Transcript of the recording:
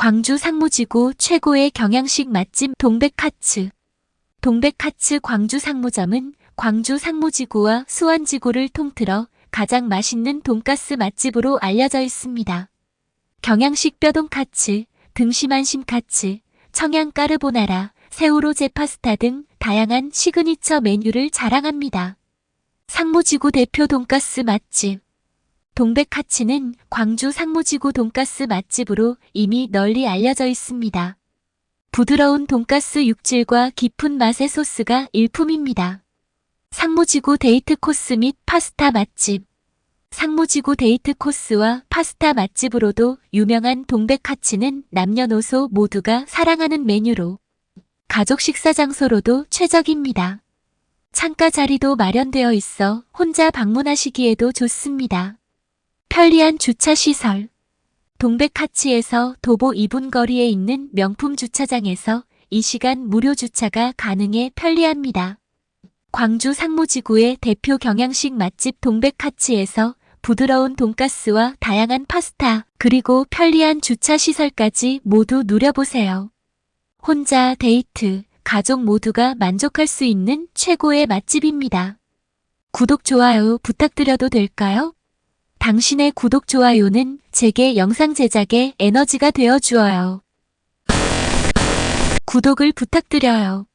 광주 상무지구 최고의 경양식 맛집 동백카츠. 동백카츠 광주 상무점은 광주 상무지구와 수원지구를 통틀어 가장 맛있는 돈가스 맛집으로 알려져 있습니다. 경양식 뼈돈카츠, 등심안심카츠, 청양 까르보나라, 새우로제 파스타 등 다양한 시그니처 메뉴를 자랑합니다. 상무지구 대표 돈가스 맛집. 동백카츠는 광주 상무지구 돈가스 맛집으로 이미 널리 알려져 있습니다. 부드러운 돈가스 육질과 깊은 맛의 소스가 일품입니다. 상무지구 데이트 코스 및 파스타 맛집. 상무지구 데이트 코스와 파스타 맛집으로도 유명한 동백카츠는 남녀노소 모두가 사랑하는 메뉴로 가족 식사 장소로도 최적입니다. 창가 자리도 마련되어 있어 혼자 방문하시기에도 좋습니다. 편리한 주차 시설. 동백하치에서 도보 2분 거리에 있는 명품 주차장에서 이 시간 무료 주차가 가능해 편리합니다. 광주 상무지구의 대표 경양식 맛집 동백하치에서 부드러운 돈가스와 다양한 파스타, 그리고 편리한 주차 시설까지 모두 누려보세요. 혼자 데이트, 가족 모두가 만족할 수 있는 최고의 맛집입니다. 구독, 좋아요 부탁드려도 될까요? 당신의 구독, 좋아요는 제게 영상 제작에 에너지가 되어 주어요. 구독을 부탁드려요.